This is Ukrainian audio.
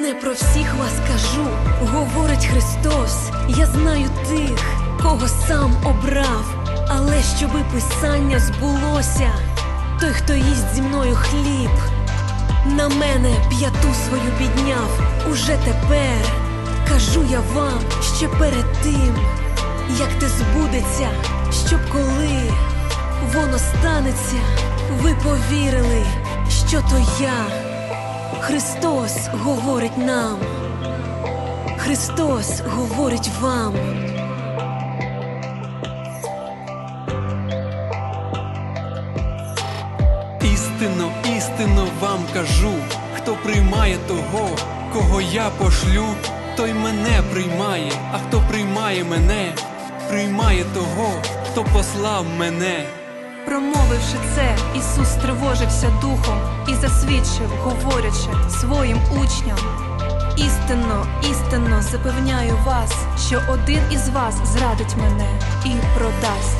Не про всіх вас кажу, говорить Христос. Я знаю тих, кого сам обрав, але щоби писання збулося, той, хто їсть зі мною хліб, на мене п'яту свою підняв. Уже тепер кажу я вам ще перед тим, як те збудеться, щоб коли воно станеться, ви повірили, що то я. Христос говорить нам, Христос говорить вам. Істинно, істинно вам кажу, хто приймає того, кого я пошлю, той мене приймає, а хто приймає мене, приймає того, хто послав мене. Промовивши це, Ісус тривожився духом засвідчив, говорячи своїм учням. Істинно, істинно запевняю вас, що один із вас зрадить мене і продасть.